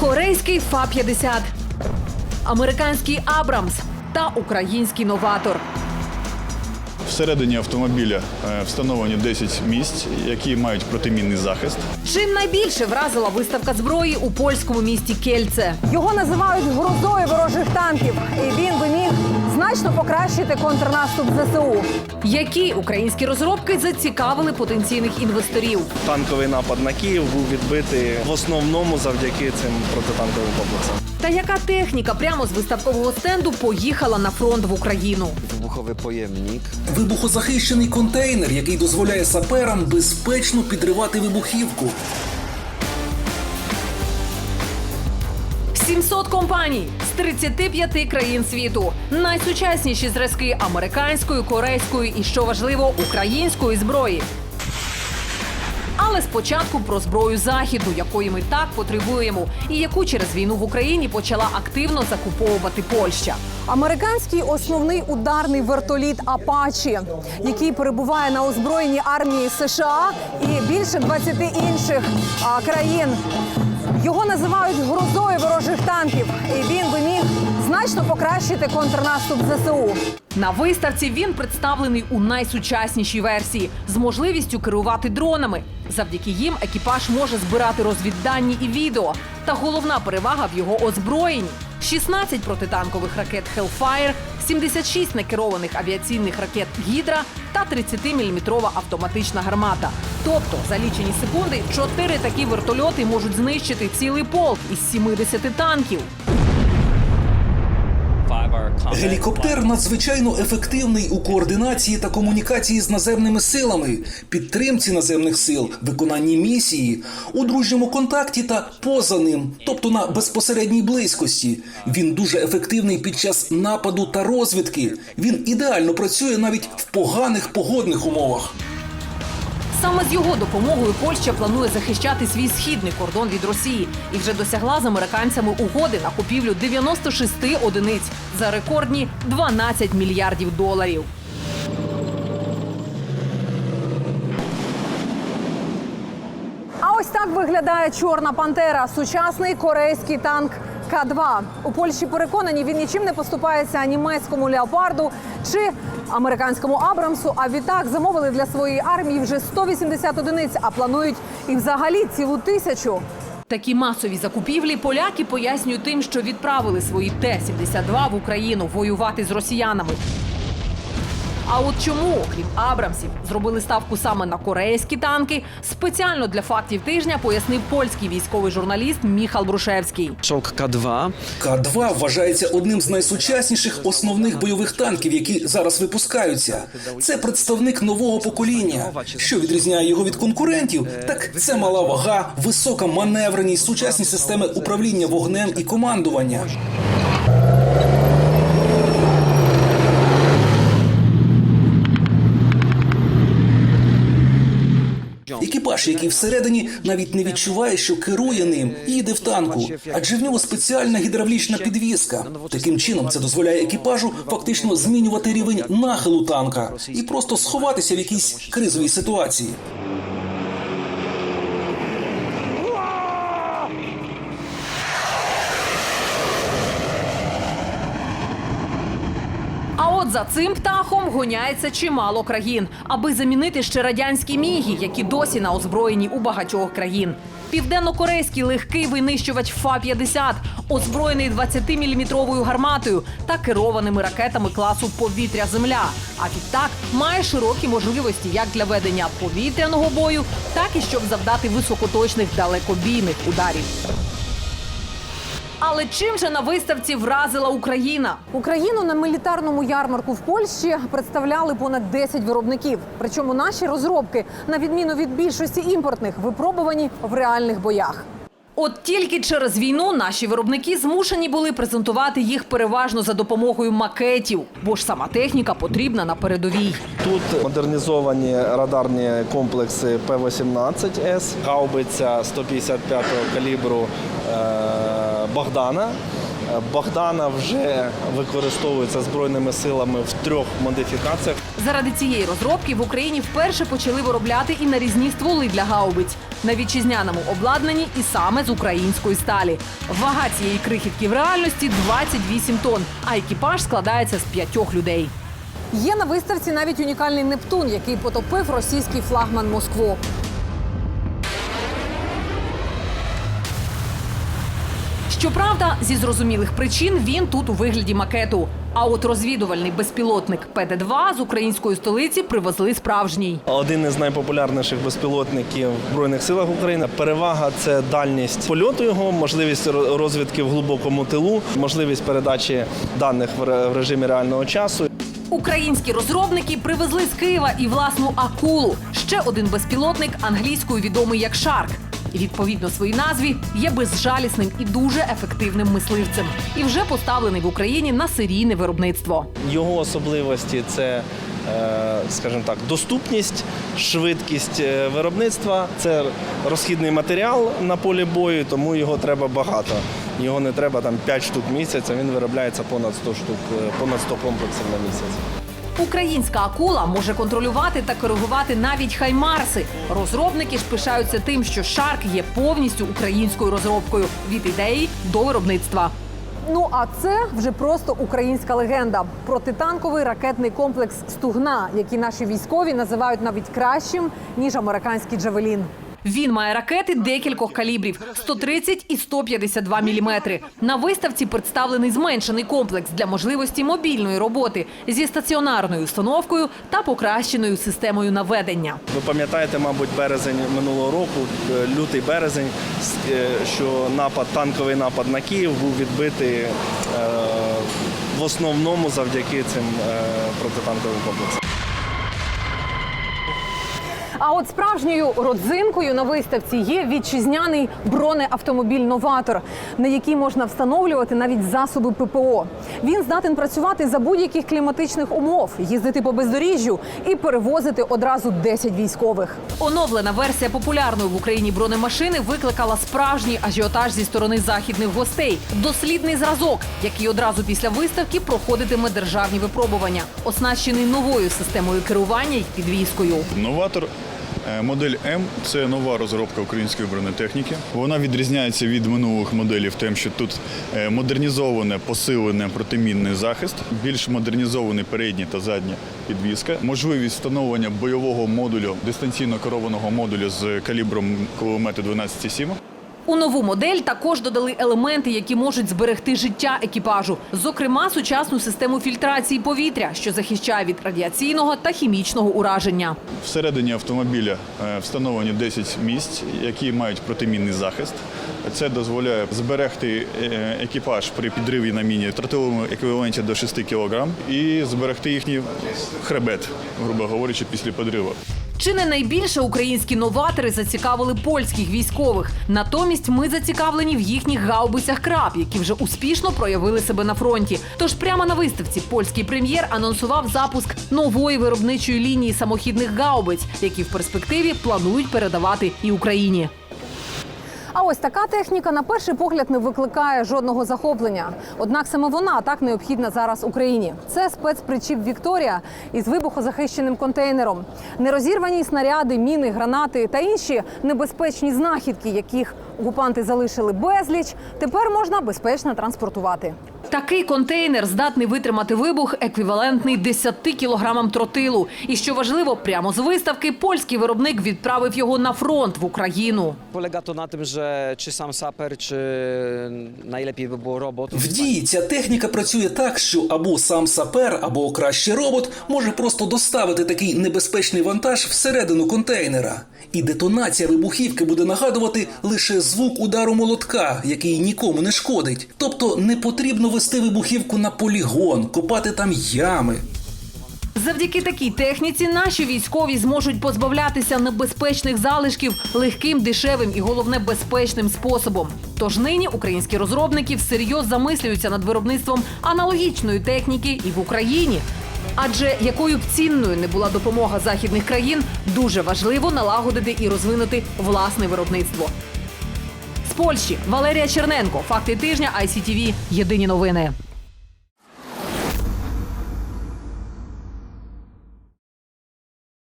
корейський Фа-50, американський Абрамс та український новатор. Всередині автомобіля е, встановлені 10 місць, які мають протимінний захист. Чим найбільше вразила виставка зброї у польському місті Кельце. Його називають грозою ворожих танків, і він би міг значно покращити контрнаступ ЗСУ. Які українські розробки зацікавили потенційних інвесторів? Танковий напад на Київ був відбитий в основному завдяки цим протитанковим комплексам. Та яка техніка прямо з виставкового стенду поїхала на фронт в Україну? Вибуховий поємник. Вибухозахищений контейнер, який дозволяє саперам безпечно підривати вибухівку. 700 компаній з 35 країн світу. Найсучасніші зразки американської, корейської і, що важливо, української зброї. Але спочатку про зброю заходу, якої ми так потребуємо, і яку через війну в Україні почала активно закуповувати Польща. Американський основний ударний вертоліт Апачі, який перебуває на озброєнні армії США і більше 20 інших а, країн. Його називають грозою ворожих танків, і він би міг значно покращити контрнаступ ЗСУ. На виставці він представлений у найсучаснішій версії з можливістю керувати дронами. Завдяки їм екіпаж може збирати розвіддані і відео. Та головна перевага в його озброєнні: 16 протитанкових ракет Hellfire, 76 некерованих авіаційних ракет Гідра та 30-мм автоматична гармата. Тобто за лічені секунди чотири такі вертольоти можуть знищити цілий полк із 70 танків. Гелікоптер надзвичайно ефективний у координації та комунікації з наземними силами, підтримці наземних сил, виконанні місії, у дружньому контакті та поза ним, тобто на безпосередній близькості. Він дуже ефективний під час нападу та розвідки. Він ідеально працює навіть в поганих погодних умовах. Саме з його допомогою Польща планує захищати свій східний кордон від Росії і вже досягла з американцями угоди на купівлю 96 одиниць за рекордні 12 мільярдів доларів. А ось так виглядає чорна пантера, сучасний корейський танк К-2. У Польщі переконані, він нічим не поступається німецькому леопарду чи американському Абрамсу. А відтак замовили для своєї армії вже 180 одиниць, а планують і взагалі цілу тисячу. Такі масові закупівлі поляки пояснюють тим, що відправили свої Т-72 в Україну воювати з росіянами. А от чому, окрім Абрамсів, зробили ставку саме на корейські танки, спеціально для фактів тижня пояснив польський військовий журналіст Міхал Брушевський. Шок К2. К-2 вважається одним з найсучасніших основних бойових танків, які зараз випускаються. Це представник нового покоління. Що відрізняє його від конкурентів? Так це мала вага, висока маневреність, сучасні системи управління вогнем і командування. Екіпаж, який всередині навіть не відчуває, що керує ним, їде в танку, адже в нього спеціальна гідравлічна підвізка. Таким чином це дозволяє екіпажу фактично змінювати рівень нахилу танка і просто сховатися в якійсь кризовій ситуації. От за цим птахом гоняється чимало країн, аби замінити ще радянські міги, які досі на озброєнні у багатьох країн. Південно-корейський легкий винищувач Фа-50, озброєний 20-мм гарматою та керованими ракетами класу повітря-земля. А відтак має широкі можливості як для ведення повітряного бою, так і щоб завдати високоточних далекобійних ударів. Але чим же на виставці вразила Україна? Україну на мілітарному ярмарку в Польщі представляли понад 10 виробників. Причому наші розробки, на відміну від більшості імпортних, випробувані в реальних боях. От тільки через війну наші виробники змушені були презентувати їх переважно за допомогою макетів, бо ж сама техніка потрібна на передовій. Тут модернізовані радарні комплекси П-18С, гаубиця 155 калібру е, Богдана. Богдана вже використовується збройними силами в трьох модифікаціях. Заради цієї розробки в Україні вперше почали виробляти і нарізні стволи для гаубиць на вітчизняному обладнанні і саме з української сталі. Вага цієї крихітки в реальності 28 тонн, а екіпаж складається з п'ятьох людей. Є на виставці навіть унікальний Нептун, який потопив російський флагман Москву. Щоправда, зі зрозумілих причин він тут у вигляді макету. А от розвідувальний безпілотник ПД-2 з української столиці привезли справжній. Один із найпопулярніших безпілотників в Збройних силах України. Перевага це дальність польоту його, можливість розвідки в глибокому тилу, можливість передачі даних в режимі реального часу. Українські розробники привезли з Києва і власну акулу. Ще один безпілотник англійською відомий як Шарк. І відповідно своїй назві є безжалісним і дуже ефективним мисливцем. І вже поставлений в Україні на серійне виробництво. Його особливості це, е, скажімо так, доступність, швидкість е, виробництва, це розхідний матеріал на полі бою, тому його треба багато. Його не треба там 5 штук а він виробляється понад 100 штук, е, понад 100 комплексів на місяць. Українська акула може контролювати та коригувати навіть хаймарси. Розробники ж пишаються тим, що Шарк є повністю українською розробкою від ідеї до виробництва. Ну а це вже просто українська легенда. Протитанковий ракетний комплекс Стугна, який наші військові називають навіть кращим ніж американський Джавелін. Він має ракети декількох калібрів 130 і 152 міліметри. На виставці представлений зменшений комплекс для можливості мобільної роботи зі стаціонарною установкою та покращеною системою наведення. Ви пам'ятаєте, мабуть, березень минулого року, е, лютий березень, е, що напад, танковий напад на Київ був відбитий е, в основному завдяки цим протитанковим комплексам. А от справжньою родзинкою на виставці є вітчизняний бронеавтомобіль Новатор, на який можна встановлювати навіть засоби ППО. Він здатен працювати за будь-яких кліматичних умов, їздити по бездоріжжю і перевозити одразу 10 військових. Оновлена версія популярної в Україні бронемашини викликала справжній ажіотаж зі сторони західних гостей. Дослідний зразок, який одразу після виставки проходитиме державні випробування, оснащений новою системою керування й підвіскою. Новатор модель М це нова розробка української бронетехніки. Вона відрізняється від минулих моделів тим, що тут е, модернізоване, посилене протимінний захист, більш модернізований передні та задні підвіска, можливість встановлення бойового модулю, дистанційно керованого модулю з калібром кулемету 12,7. У нову модель також додали елементи, які можуть зберегти життя екіпажу, зокрема сучасну систему фільтрації повітря, що захищає від радіаційного та хімічного ураження. Всередині автомобіля е, встановлені 10 місць, які мають протимінний захист. Це дозволяє зберегти е, екіпаж при підриві на міні тротиловому еквіваленті до 6 кг і зберегти їхній хребет, грубо говорячи, після підриву. Чи не найбільше українські новатори зацікавили польських військових? Натомість ми зацікавлені в їхніх гаубицях краб, які вже успішно проявили себе на фронті. Тож прямо на виставці польський прем'єр анонсував запуск нової виробничої лінії самохідних гаубиць, які в перспективі планують передавати і Україні. А ось така техніка на перший погляд не викликає жодного захоплення. Однак саме вона так необхідна зараз Україні. Це спецпричіп Вікторія із вибухозахищеним контейнером. Нерозірвані снаряди, міни, гранати та інші небезпечні знахідки, яких окупанти залишили безліч, тепер можна безпечно транспортувати. Такий контейнер здатний витримати вибух, еквівалентний 10 кілограмам тротилу. І що важливо, прямо з виставки польський виробник відправив його на фронт в Україну. To na tym, że czy sam saper, czy najlepiej by było. В дії ця техніка працює так, що або сам сапер, або краще робот може просто доставити такий небезпечний вантаж всередину контейнера. І детонація вибухівки буде нагадувати лише звук удару молотка, який нікому не шкодить. Тобто не потрібно вести вибухівку на полігон, копати там ями. Завдяки такій техніці наші військові зможуть позбавлятися небезпечних залишків легким, дешевим і головне безпечним способом. Тож нині українські розробники всерйоз замислюються над виробництвом аналогічної техніки і в Україні. Адже якою б цінною не була допомога західних країн, дуже важливо налагодити і розвинути власне виробництво. З Польщі Валерія Черненко. Факти тижня ICTV. Єдині новини.